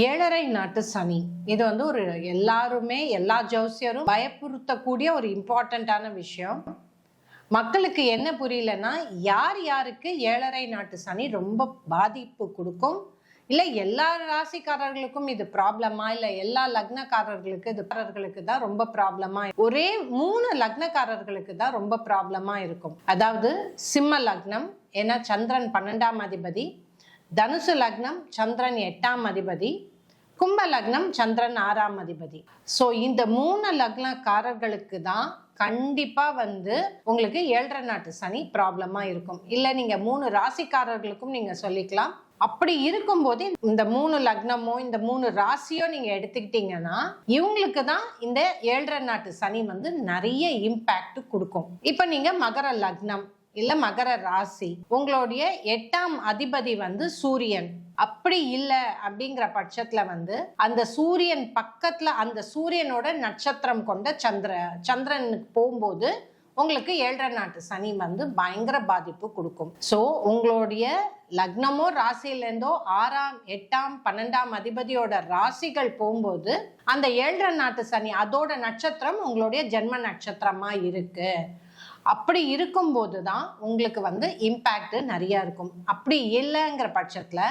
ஏழரை நாட்டு சனி. இது வந்து ஒரு எல்லாருமே எல்லா ஜோசியரும் பயப்புறுத்தக்கூடிய ஒரு இம்பார்ட்டண்ட்டான விஷயம். மக்களுக்கு என்ன புரியலன்னா யார் யாருக்கு ஏழரை நாட்டு சனி ரொம்ப பாதிப்பு கொடுக்கும்? இல்லை எல்லா ராசிக்காரர்களுக்கும் இது ப்ராப்ளமா இல்லை எல்லா லக்னக்காரர்களுக்கு இதுக்காரர்களுக்கு தான் ரொம்ப ப்ராப்ளமா ஒரே மூணு லக்னக்காரர்களுக்கு தான் ரொம்ப ப்ராப்ளமா இருக்கும். அதாவது சிம்ம லக்னம் ஏன்னா சந்திரன் பன்னெண்டாம் அதிபதி தனுசு லக்னம் சந்திரன் எட்டாம் அதிபதி கும்ப லக்னம் சந்திரன் ஆறாம் அதிபதி. ஸோ இந்த மூணு லக்னக்காரர்களுக்கு தான் கண்டிப்பாக வந்து உங்களுக்கு ஏழரை நாட்டு சனி ப்ராப்ளமாக இருக்கும். இல்லை நீங்கள் மூணு ராசிக்காரர்களுக்கும் நீங்கள் சொல்லிக்கலாம். அப்படி இருக்கும்போது இந்த மூணு லக்னமோ இந்த மூணு ராசியோ நீங்க எடுத்துக்கிட்டீங்கன்னா இவங்களுக்கு தான் இந்த ஏழரை நாட்டு சனி வந்து நிறைய இம்பேக்ட் கொடுக்கும். இப்போ நீங்க மகர லக்னம் இல்ல மகர ராசி. உங்களுடைய எட்டாம் அதிபதி வந்து சூரியன். அப்படி இல்லை அப்படிங்கிற பட்சத்துல வந்து அந்த சூரியன் பக்கத்துல அந்த சூரியனோட நட்சத்திரம் கொண்ட சந்திர சந்திரனுக்கு போகும்போது உங்களுக்கு ஏழரை நாட்டு சனி வந்து பயங்கர பாதிப்பு கொடுக்கும். ஸோ உங்களுடைய லக்னமோ ராசியிலேருந்தோ ஆறாம் எட்டாம் பன்னெண்டாம் அதிபதியோட ராசிகள் போகும்போது அந்த ஏழரை நாட்டு சனி அதோட நட்சத்திரம் உங்களுடைய ஜென்ம நட்சத்திரமா இருக்கு. அப்படி இருக்கும்போது தான் உங்களுக்கு வந்து இம்பேக்ட் நிறைய இருக்கும். அப்படி இல்லைங்கிற பட்சத்தில்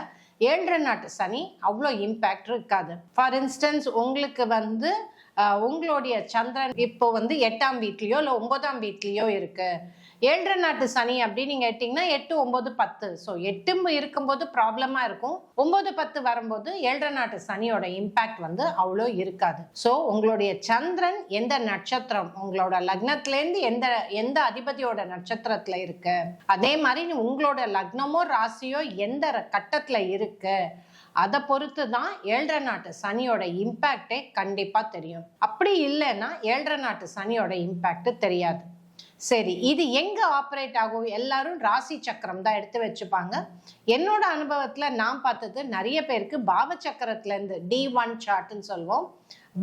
ஏழரை நாட்டு சனி அவ்வளோ இம்பேக்ட் இருக்காது. ஃபார் இன்ஸ்டன்ஸ் உங்களுக்கு வந்து உங்களுடைய சந்திரன் இப்போ வந்து எட்டாம் வீட்லேயோ இல்லை ஒன்பதாம் வீட்லேயோ இருக்கு. ஏழரை நாட்டு சனி அப்படின்னு நீங்க எடுத்தீங்கன்னா எட்டு ஒன்பது பத்து. ஸோ எட்டு இருக்கும்போது ப்ராப்ளமா இருக்கும். ஒன்பது பத்து வரும்போது ஏழரை நாட்டு சனியோட இம்பேக்ட் வந்து அவ்வளோ இருக்காது. ஸோ உங்களுடைய சந்திரன் எந்த நட்சத்திரம்? உங்களோட லக்னத்திலேருந்து எந்த எந்த அதிபதியோட நட்சத்திரத்துல இருக்கு? அதே மாதிரி உங்களோட லக்னமோ ராசியோ எந்த கட்டத்தில் கட்டத்துல இருக்கு? அதை பொறுத்து தான் ஏழரை நாட்டு சனியோட இம்பேக்டே கண்டிப்பாக தெரியும். அப்படி இல்லைன்னா ஏழரை நாட்டு சனியோட இம்பேக்ட் தெரியாது. சரி இது எங்கே ஆப்ரேட் ஆகும்? எல்லாரும் ராசி சக்கரம் தான் எடுத்து வச்சுப்பாங்க. என்னோட அனுபவத்தில் நான் பார்த்தது நிறைய பேருக்கு பாவ சக்கரத்துலேருந்து டி ஒன் சார்ட்னு சொல்லுவோம்.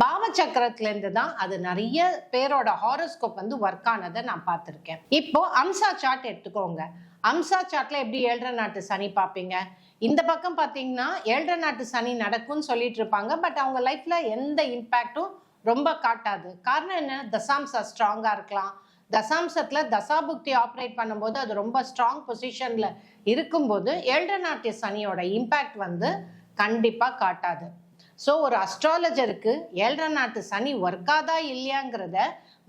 பாவ சக்கரத்துலேருந்து தான் அது நிறைய பேரோட ஹாரோஸ்கோப் வந்து ஒர்க் ஆனதை நான் பார்த்துருக்கேன். இப்போ அம்சா சார்ட் எடுத்துக்கோங்க. அம்சா சார்ட்ல எப்படி ஏழரை நாட்டு சனி பார்ப்பீங்க? இந்த பக்கம் பார்த்தீங்கன்னா ஏழரை நாட்டு சனி நடக்கும்னு சொல்லிட்டு இருப்பாங்க. பட் அவங்க லைஃப்ல எந்த இம்பேக்டும் ரொம்ப காட்டாது. காரணம் என்ன? தசாம்சா ஸ்ட்ராங்கா இருக்கலாம். தசாம்சத்தில் தசாபுக்தி ஆப்ரேட் பண்ணும்போது அது ரொம்ப ஸ்ட்ராங் பொசிஷனில் இருக்கும்போது ஏழரை நாட்டு சனியோட இம்பேக்ட் வந்து கண்டிப்பாக காட்டாது. ஸோ ஒரு அஸ்ட்ராலஜருக்கு ஏழரை நாட்டு சனி ஒர்க்காதா இல்லையாங்கிறத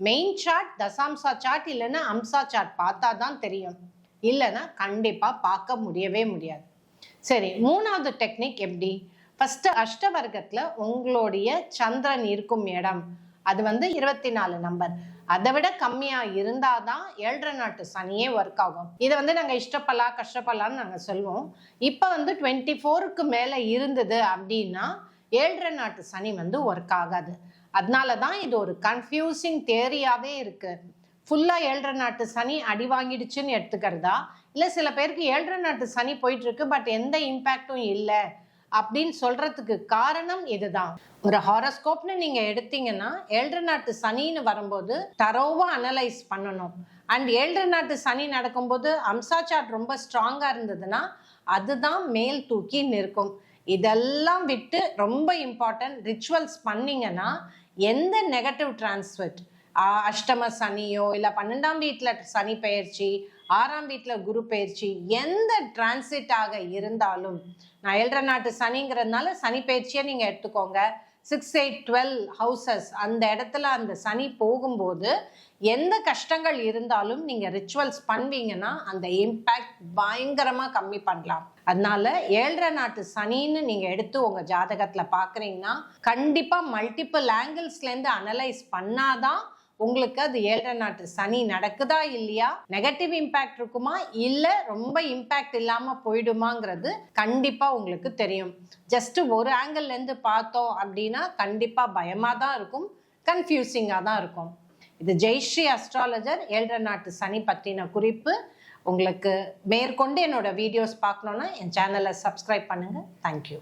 மெயின் சார்ட் தசாம்சா சார்ட் இல்லைன்னா அம்சா சார்ட் பார்த்தா தான் தெரியும். இல்லைன்னா கண்டிப்பாக பார்க்க முடியவே முடியாது. சரி மூணாவது டெக்னிக் எப்படி? ஃபஸ்ட்டு அஷ்டவர்க்கத்தில் உங்களுடைய சந்திரன் இருக்கும் இடம். அது வந்து இருபத்தி நாலு நம்பர் அதை விட கம்மியாக இருந்தால் தான் ஏழரை நாட்டு சனியே ஒர்க் ஆகும். இதை வந்து நாங்கள் இஷ்டப்படலாம் கஷ்டப்படலான்னு நாங்கள் சொல்லுவோம். இப்போ வந்து டுவெண்ட்டி ஃபோருக்கு மேலே இருந்தது அப்படின்னா ஏழரை நாட்டு சனி வந்து ஒர்க் ஆகாது. அதனால தான் இது ஒரு கன்ஃபியூசிங் தேரியாகவே இருக்குது ஃபுல்லாக ஏழரை நாட்டு சனி அடி வாங்கிடுச்சுன்னு எடுத்துக்கிறதா? இல்லை சில பேருக்கு ஏழரை நாட்டு சனி போயிட்டு இருக்கு பட் எந்த இம்பேக்டும் இல்லை அப்படின்னு சொல்றதுக்கு காரணம் இதுதான். ஒரு ஹாரோஸ்கோப்னு நீங்க எடுத்தீங்கன்னா ஏழரை நாட்டு சனின்னு வரும்போது தரோவா அனலைஸ் பண்ணணும். அண்ட் ஏழரை நாட்டு சனி நடக்கும்போது அம்சா சார்ட் ரொம்ப ஸ்ட்ராங்காக இருந்ததுன்னா அதுதான் மேல் தூக்கி நிற்கும். இதெல்லாம் விட்டு ரொம்ப இம்பார்ட்டன்ட் ரிச்சுவல்ஸ் பண்ணீங்கன்னா எந்த நெகட்டிவ் டிரான்ஸ்ஃபர்ட் அஷ்டம சனியோ இல்லை பன்னெண்டாம் வீட்டில் சனி பெயர்ச்சி ஆறாம் வீட்டில் குரு பெயர்ச்சி எந்த டிரான்சிட் ஆக இருந்தாலும் நான் ஏழரை நாட்டு சனிங்கிறதுனால சனி பெயர்ச்சியை நீங்கள் எடுத்துக்கோங்க. சிக்ஸ் எயிட் டுவெல் ஹவுசஸ் அந்த இடத்துல அந்த சனி போகும்போது எந்த கஷ்டங்கள் இருந்தாலும் நீங்கள் ரிச்சுவல்ஸ் பண்ணுவீங்கன்னா அந்த இம்பேக்ட் பயங்கரமாக கம்மி பண்ணலாம். அதனால ஏழரை நாட்டு சனின்னு நீங்கள் எடுத்து உங்கள் ஜாதகத்தில் பார்க்குறீங்கன்னா கண்டிப்பாக மல்டிபிள் ஆங்கிள்ஸ்லேருந்து அனலைஸ் பண்ணாதான் உங்களுக்கு அது ஏழரை நாட்டு சனி நடக்குதா இல்லையா? நெகட்டிவ் இம்பேக்ட் இருக்குமா? இல்ல ரொம்ப இம்பேக்ட் இல்லாம போயிடுமாங்கிறது கண்டிப்பா உங்களுக்கு தெரியும். ஜஸ்ட் ஒரு ஆங்கிள் இருந்து பார்த்தோம் அப்படின்னா கண்டிப்பா பயமா தான் இருக்கும் கன்ஃபியூசிங்கா தான் இருக்கும். இது ஜெய்ஸ்ரீ அஸ்ட்ராலஜர் ஏழரை நாட்டு சனி பற்றின குறிப்பு. உங்களுக்கு மேற்கொண்டு என்னோட வீடியோஸ் பார்க்கணுன்னா என் சேனலை சப்ஸ்கிரைப் பண்ணுங்க. தேங்க்யூ